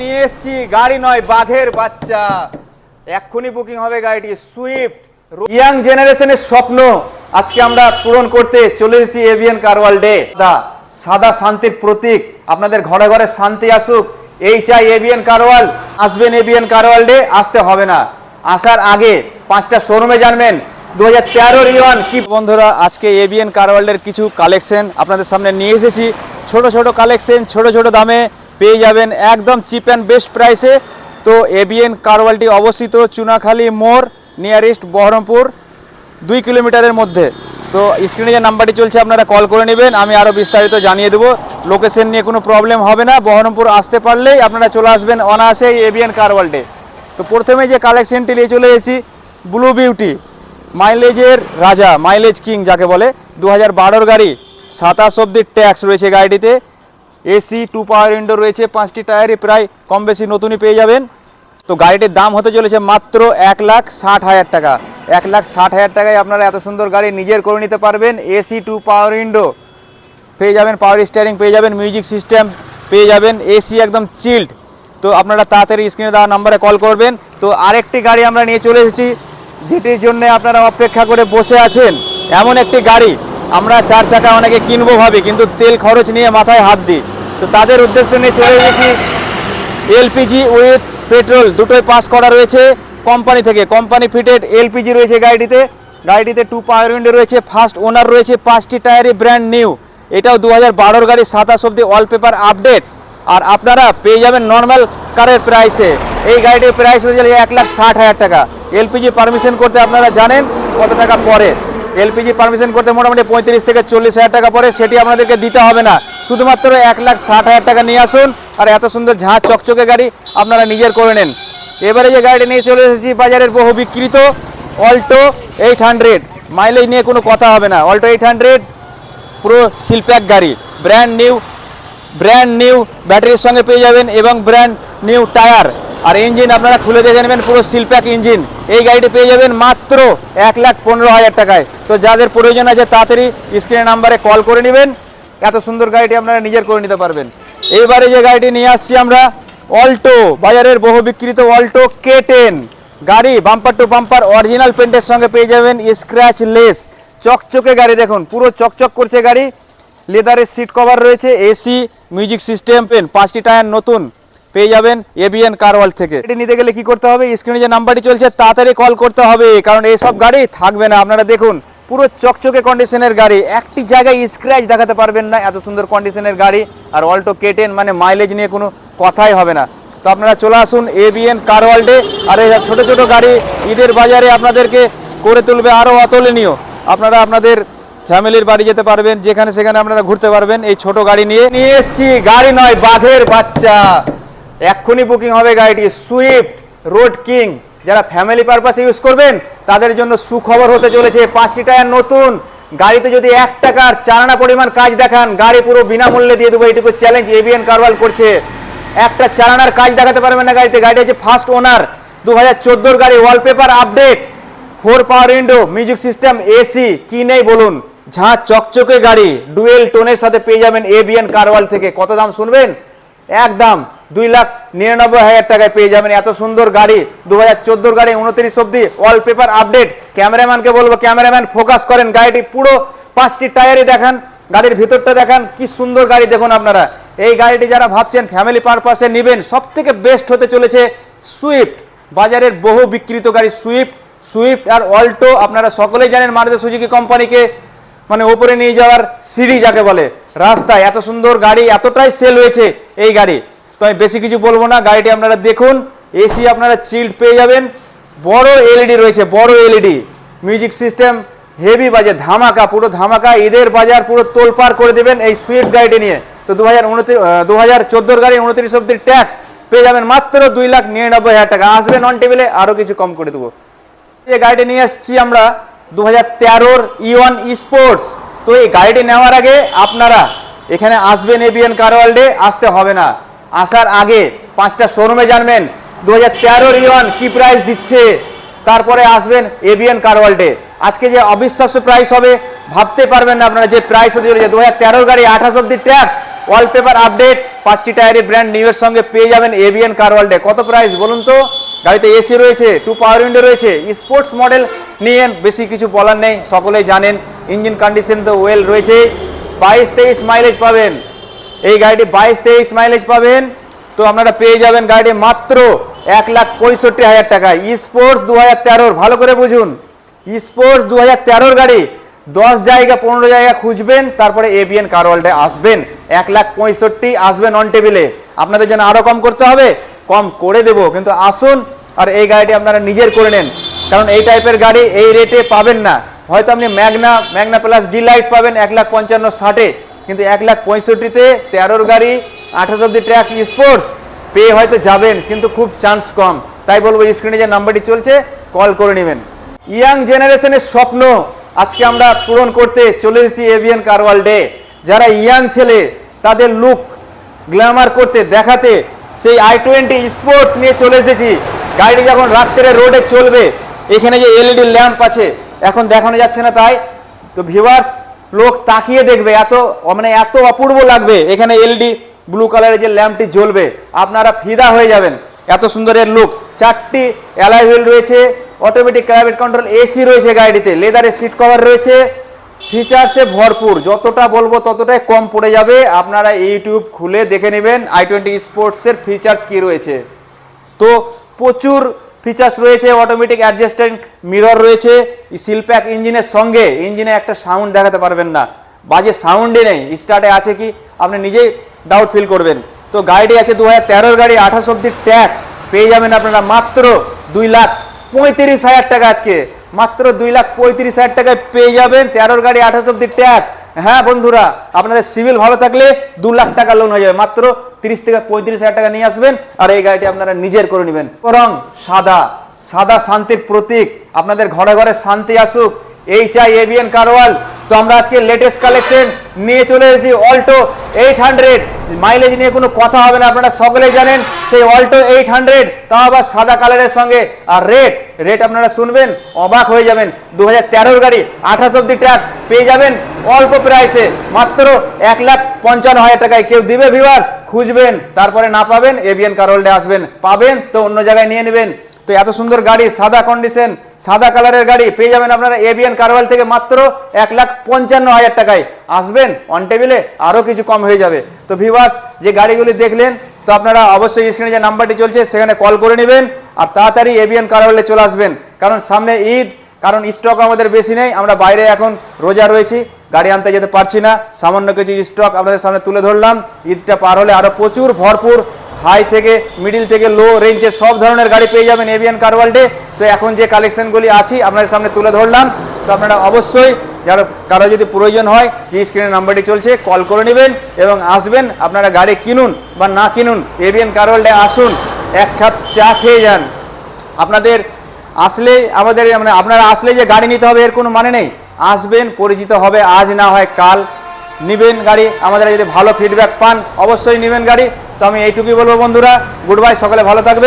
নিয়ে এসছি, গাড়ি নয়, বাঘের বাচ্চা। এক্ষুনি বুকিং হবে গাড়িটি। সুইফট ইয়াং জেনারেশনের স্বপ্ন। আজকে আমরা পূরণ করতে চলে এসেছি এভিএন কার ওয়ার্ল্ডে দা, সাদা শান্তির প্রতীক। আপনাদের ঘরে ঘরে শান্তি আসুক। এই চাই এভিএন কার ওয়ার্ল্ড আসবেন এভিএন কার ওয়ার্ল্ডে আসতে হবে না। আসার আগে পাঁচটা শোরুমে জানবেন। দু হাজার তেরোর ইওয়ান কি বন্ধুরা, আজকে এভিএন কার ওয়ার্ল্ডের কিছু কালেকশন আপনাদের সামনে নিয়ে এসেছি। ছোট ছোট কালেকশন ছোট ছোট দামে। পেয়ে যাবেন একদম চিপ অ্যান্ড বেস্ট প্রাইসে তো এবিএন কারওয়ালটি অবস্থিত চুনাখালী মোড় নিয়ারেস্ট বহরমপুর, দুই কিলোমিটারের মধ্যে। তো স্ক্রিনে যে নাম্বারটি চলছে, আপনারা কল করে নেবেন, আমি আরও বিস্তারিত জানিয়ে দেবো। লোকেশন নিয়ে কোনো প্রবলেম হবে না, বহরমপুর আসতে পারলেই আপনারা চলে আসবেন অনায়াসে এবিএন কারওয়ালটে তো প্রথমে যে কালেকশনটি নিয়ে চলে এসেছি ব্লু বিউটি মাইলেজের রাজা মাইলেজ কিং যাকে বলে দু হাজার বারোর গাড়ি, সাতাশ অব্দি ট্যাক্স রয়েছে গাড়িটিতে। এসি, টু পাওয়ার উইন্ডো রয়েছে, পাঁচটি টায়ারই প্রায় কম বেশি নতুনই পেয়ে যাবেন। তো গাড়িটির দাম হতে চলেছে মাত্র এক লাখ ষাট হাজার টাকা। এক লাখ ষাট হাজার টাকায় আপনারা এত সুন্দর গাড়ি নিজের করে নিতে পারবেন। এসি, টু পাওয়ার উইন্ডো পেয়ে যাবেন, পাওয়ার স্টিয়ারিং পেয়ে যাবেন মিউজিক সিস্টেম পেয়ে যাবেন, এসি একদম চিল্ড তো আপনারা তাড়াতাড়ি স্ক্রিনে দেওয়া নাম্বারে কল করবেন। তো আরেকটি গাড়ি আমরা নিয়ে চলে এসেছি, যেটির জন্য আপনারা অপেক্ষা করে বসে আছেন। এমন একটি গাড়ি আমরা চার চাকা অনেকে কিনবো ভাবি, কিন্তু তেল খরচ নিয়ে মাথায় হাত দিই। তো তাদের উদ্দেশ্য নিয়ে চলে এসেছি এলপিজি উইথ পেট্রোল, দুটোই পাস করা রয়েছে কোম্পানি থেকে। কোম্পানি ফিটেড এলপিজি রয়েছে গাড়িটিতে। গাড়িটিতে টু পাওয়ার উইন্ডো রয়েছে ফার্স্ট ওনার রয়েছে, পাঁচটি টায়ারই ব্র্যান্ড নিউ এটাও দু হাজার বারোর গাড়ি সাতাশ অব্দি ওয়ালপেপার আপডেট আর আপনারা পেয়ে যাবেন নর্মাল কারের প্রাইসে এই গাড়িটির প্রাইস হয়ে যাবে এক লাখ ষাট হাজার টাকা। এলপিজি পারমিশন করতে আপনারা জানেন কত টাকা পড়ে। এলপিজি পারমিশন করতে মোটামুটি পঁয়ত্রিশ থেকে চল্লিশ হাজার টাকা পরে সেটি আপনাদেরকে দিতে হবে না। শুধুমাত্র এক লাখ ষাট হাজার টাকা নিয়ে আসুন, আর এত সুন্দর ঝাঁ চকচকে গাড়ি আপনারা নিজের করে নেন। এবারে যে গাড়িটা নিয়ে চলে এসেছি, বাজারের বহু বিক্রিত অল্টো এইট হান্ড্রেড মাইলেজ নিয়ে কোনো কথা হবে না। অল্টো এইট হান্ড্রেড পুরো সিলপ্যাক গাড়ি। ব্র্যান্ড নিউ ব্র্যান্ড নিউ ব্যাটারির সঙ্গে পেয়ে যাবেন এবং ব্র্যান্ড নিউ টায়ার আর ইঞ্জিন আপনারা খুলে দেখে নেবেন, পুরো সিলপ্যাক ইঞ্জিন। এই গাড়িটি পেয়ে যাবেন মাত্র এক লাখ পনেরো হাজার টাকায়। তো যাদের প্রয়োজন আছে, তাড়াতাড়ি স্ক্রিনের নাম্বারে কল করে নেবেন। এত সুন্দর গাড়িটি আপনারা নিজের করে নিতে পারবেন। এইবারে যে গাড়িটি নিয়ে আসছি আমরা, অল্টো, বাজারের বহু বিক্রিত অল্টো কে টেন গাড়ি বাম্পার টু বাম্পার অরিজিনাল পেন্টের সঙ্গে পেয়ে যাবেন স্ক্র্যাচ লেস চকচকে গাড়ি দেখুন, পুরো চকচক করছে গাড়ি। লেদারের সিট কভার রয়েছে এসি মিউজিক সিস্টেম পেন পাঁচটি টায়ার নতুন। পেয়ে যাবেন এবিএন কারওয়াল থেকে। এটি নিতে গেলে কি করতে হবে? স্ক্রিনে যে নাম্বারটি চলছে, তাড়াতাড়ি কল করতে হবে, কারণ এইসব গাড়ি থাকবে না। আপনারা দেখুন, পুরো চকচকে কন্ডিশনের গাড়ি। একটি জায়গায় স্ক্র্যাচ দেখাতে পারবেন না, এত সুন্দর কন্ডিশনের গাড়ি। আর অল্টো কেটেন মানে মাইলেজ নিয়ে কোনো কথাই হবে না। তো আপনারা চলে আসুন এবিএন কার ওয়ার্ল্ডে আর এই ছোটো ছোটো গাড়ি ঈদের বাজারে আপনাদেরকে করে তুলবে আরও অতুলনীয়। আপনারা আপনাদের ফ্যামিলির বাড়ি যেতে পারবেন, যেখানে সেখানে আপনারা ঘুরতে পারবেন। এই ছোট গাড়ি নিয়ে নিয়ে এসছি। গাড়ি নয়, বাঘের বাচ্চা। এক্ষুনি বুকিং হবে গাড়িটি। সুইফট, রোড কিং, যারা ফ্যামিলি পারপাসে ইউজ করবেন, তাদের জন্য সুখবর হতে চলেছে। পাঁচটি টায়ার নতুন। গাড়িতে যদি এক টাকার চারানা পরিমাণ কাজ দেখান, গাড়ি পুরো বিনামূল্যে দিয়ে দেবো। এইটুকু চ্যালেঞ্জ এবিএন কারওয়াল করছে। একটা চালানার কাজ দেখাতে পারবেন না গাড়িতে। গাড়িটা হচ্ছে ফার্স্ট ওনার দু হাজার চোদ্দোর গাড়ি wallpaper update four power window music system AC কি নেই বলুন? ঝাঁ চকচকে গাড়ি। ডুয়েল টোনের সাথে পেয়ে যাবেন এবিএন কারওয়াল থেকে। কত দাম শুনবেন? একদম দুই লাখ নিরানব্বই হাজার টাকায় পেয়ে যাবেন। এত সুন্দর গাড়ি দু হাজার চোদ্দোর গাড়ি, উনত্রিশ অব্দি অল পেপার আপডেট ক্যামেরাম্যানকে বলব, ক্যামেরাম্যান ফোকাস করেন। গাড়িটি পুরো পাঁচটি টায়ারই দেখান, গাড়ির ভিতরটা দেখান, কি সুন্দর গাড়ি দেখুন আপনারা। এই গাড়িটি যারা ভাবছেন ফ্যামিলি পারপাসে নেবেন সব থেকে বেস্ট হতে চলেছে সুইফট বাজারের বহু বিক্রিত গাড়ি সুইফট সুইফট আর অল্টো আপনারা সকলেই জানেন মারুতি সুজুকি কোম্পানিকে মানে ওপরে নিয়ে যাওয়ার সিঁড়ি যাকে বলে। রাস্তায় এত সুন্দর গাড়ি, এতটাই সেল হয়েছে এই গাড়ি। তো আমি বেশি কিছু বলব না, গাড়িটি আপনারা দেখুন। এসি আপনারা চিল্ড পেয়ে যাবেন। বড় এলইডি রয়েছে, বড় এলইডি মিউজিক সিস্টেম হেভি বাজে, ধামাকা, পুরো ধামাকা। ঈদের বাজার পুরো তোলপার করে দেবেন এই সুইফট গাড়িটি নিয়ে। তো দু হাজার উনত্রিশ দু হাজার চোদ্দোর গাড়ি উনত্রিশ অব্দি ট্যাক্স পেয়ে যাবেন মাত্র দুই লাখ নিরানব্বই হাজার টাকা। আসবেন নন টেবিলে আরও কিছু কম করে দেবো। এই গাড়িটি নিয়ে এসেছি আমরা দু হাজার তেরোর ইওয়ান স্পোর্টস তো এই গাড়িটি নেওয়ার আগে আপনারা এখানে আসবেন এবিএন কারওয়ার্ল্ডে আসতে হবে না। আসার আগে পাঁচটা শোরুমে জানবেন। দু হাজার তেরোর ইওয়ান কি প্রাইস দিচ্ছে? তারপরে আসবেন এবিএন কারওয়ার্ল্ডে আজকে যে অবিশ্বাস্য প্রাইস হবে, ভাবতে পারবেন না আপনারা যে প্রাইস হতে চলেছে। দু হাজার তেরোর গাড়ি আঠাশ অব্দি ট্যাক্স ওয়ালপেপার আপডেট পাঁচটি টায়ারের ব্র্যান্ড নিউ এর সঙ্গে পেয়ে যাবেন এবিএন কার কত প্রাইস বলুন তো? গাড়িতে এসি রয়েছে টু পাওয়ার উইন্ডো রয়েছে স্পোর্টস মডেল নিয়ে বেশি কিছু বলার নেই, সকলেই জানেন। ইঞ্জিন কন্ডিশন তো ওয়েল রয়েছে। বাইশ তেইশ মাইলেজ পাবেন। এই গাড়িটি বাইশ তেইশ মাইলেজ পাবেন। তো আপনারা পেয়ে যাবেন গাড়িটি মাত্র এক লাখ পঁয়ষট্টি হাজার টাকায় স্পোর্টস দু হাজার তেরোর, ভালো করে বুঝুন। স্পোর্টস দু হাজার তেরোর গাড়ি, দশ জায়গা, পনেরো জায়গা খুঁজবেন, তারপরে এবিএন কার ওয়ার্ল্ডে আসবেন। এক লাখ পঁয়ষট্টি আসবেন অন টেবিলে আপনাদের জন্য আরও কম করতে হবে, কম করে দেবো। কিন্তু আসুন আর এই গাড়িটি আপনারা নিজের করে নেন। কারণ এই টাইপের গাড়ি এই রেটে পাবেন না। হয়তো আপনি ম্যাগনা ম্যাগনা প্লাস ডিলাইট পাবেন, এক লাখ পঞ্চান্ন ষাটে। কিন্তু এক লাখ পঁয়ষট্টিতে তেরোর গাড়ি, আঠাশ অব্দি ট্র্যাক স্পোর্টস, পেয়ে হয়তো যাবেন, কিন্তু খুব চান্স কম। তাই বলব স্ক্রিনে যে নাম্বারটি চলছে কল করে নেবেন। ইয়াং জেনারেশনের স্বপ্ন, আজকে আমরা পূরণ করতে চলে এসেছি এভিএন কারওয়াল ডে। যারা ইয়াং ছেলে, তাদের লুক গ্ল্যামার করতে, দেখাতে, সেই আই টোয়েন্টি স্পোর্টস নিয়ে চলে এসেছি। গাড়িটি যখন রাত্রে রোডে চলবে, এখানে যে এলইডি ল্যাম্প আছে, এখন দেখানো যাচ্ছে না তাই। তো ভিউয়ার্স লোক তাকিয়ে দেখবে, এত মানে এত অপূর্ব লাগবে। এখানে এলডি ব্লু কালারের যে ল্যাম্পটি জ্বলবে, আপনারা ফিদা হয়ে যাবেন। এত সুন্দরের লুক চারটি অ্যালাই হুইল রয়েছে অটোমেটিক ক্লাইমেট কন্ট্রোল এসি রয়েছে গাড়িটিতে লেদারের সিট কভার রয়েছে। ফিচার্সে ভরপুর, যতটা বলব ততটাই কম পড়ে যাবে। আপনারা ইউটিউব খুলে দেখে নেবেন আই টোয়েন্টি স্পোর্টসের ফিচার্স কি রয়েছে। তো প্রচুর ফিচার্স রয়েছে অটোমেটিক অ্যাডজাস্ট্যান্ট মিরর রয়েছে সিলপ্যাক ইঞ্জিনের সঙ্গে ইঞ্জিনে একটা সাউন্ড দেখাতে পারবেন না। বাজে সাউন্ডই নেই স্টার্টে আছে কি, আপনি নিজেই ডাউট ফিল করবেন। তো গাড়িটি আছে দু হাজার গাড়ি, আঠাশ অব্দি ট্যাক্স পেয়ে যাবেন আপনারা মাত্র দুই লাখ পঁয়ত্রিশ হাজার টাকা আজকে। মাত্র দুই লাখ পঁয়ত্রিশ হাজার টাকায় পেয়ে যাবেন তেরোর গাড়ি, আঠাশ অব্দি ট্যাক্স হ্যাঁ বন্ধুরা, আপনাদের সিভিল ভালো থাকলে দু লাখ টাকা লোন হয়ে যাবে, মাত্র তিরিশ থেকে পঁয়ত্রিশ হাজার টাকা নিয়ে আসবেন আর এই গাড়িটি আপনারা নিজের করে নেবেন। বরং সাদা সাদা শান্তির প্রতীক, আপনাদের ঘরে ঘরে শান্তি আসুক। এই চাই এবিএন কারওয়াল তো আমরা আজকে লেটেস্ট কালেকশন নিয়ে চলে এসেছি অল্টো এইট হান্ড্রেড মাইলেজ নিয়ে কোনো কথা হবে না, আপনারা সকলেই জানেন সেই অল্টো এইট হান্ড্রেড তাও আবার সাদা কালারের সঙ্গে। আর রেট রেট আপনারা শুনবেন, অবাক হয়ে যাবেন। দু হাজার গাড়ি, আঠাশ অব্দি ট্যাক্স পেয়ে যাবেন অল্প প্রাইসে মাত্র এক লাখ পঞ্চান্ন হাজার টাকায়। কেউ দিবে ভিউয়ার্স খুঁজবেন, তারপরে না পাবেন এবিএন কারোল্ডে আসবেন। পাবেন, তো অন্য জায়গায় নিয়ে নেবেন। তো এত সুন্দর গাড়ি, সাদা কন্ডিশন সাদা কালারের গাড়ি, পেয়ে যাবেন আপনারা এবিএন কারওয়াল থেকে মাত্র এক লাখ পঞ্চান্ন হাজার টাকায়। আসবেন অন টেবিলে আরও কিছু কম হয়ে যাবে। তো ভিভাস যে গাড়িগুলি দেখলেন, তো আপনারা অবশ্যই স্ক্রিনে যে নাম্বারটি চলছে, সেখানে কল করে নেবেন আর তাড়াতাড়ি এবিএন কারওয়ালে চলে আসবেন। কারণ সামনে ঈদ, কারণ স্টক আমাদের বেশি নেই, আমরা বাইরে এখন রোজা রয়েছি, গাড়ি আনতে যেতে পারছি না। সামান্য কিছু স্টক আপনাদের সামনে তুলে ধরলাম, ঈদটা পার হলে আরও প্রচুর, ভরপুর হাই থেকে, মিডিল থেকে লো রেঞ্জের সব ধরনের গাড়ি পেয়ে যাবেন এভিয়ান কারওয়ার্ল্ডে তো এখন যে কালেকশনগুলি আছে, আপনাদের সামনে তুলে ধরলাম। তো আপনারা অবশ্যই, যারা, কারও যদি প্রয়োজন হয়, যে স্ক্রিনের নাম্বারটি চলছে কল করে নেবেন এবং আসবেন, আপনারা গাড়ি কিনুন বা না কিনুন, এভিয়ান কারওয়ার্ল্ডে আসুন, এক কাপ চা খেয়ে যান। আপনাদের আসলে, আমাদের মানে আপনারা আসলে যে গাড়ি নিতে হবে, এর কোনো মানে নেই। আসবেন, পরিচিত হবে, আজ না হয় কাল। নিবেন গাড়ি, আমাদের যদি ভালো ফিডব্যাক পান, অবশ্যই নেবেন গাড়ি। তো আমি এইটুকুই বলব বন্ধুরা গুড বাই সকালে ভালো থাকবে।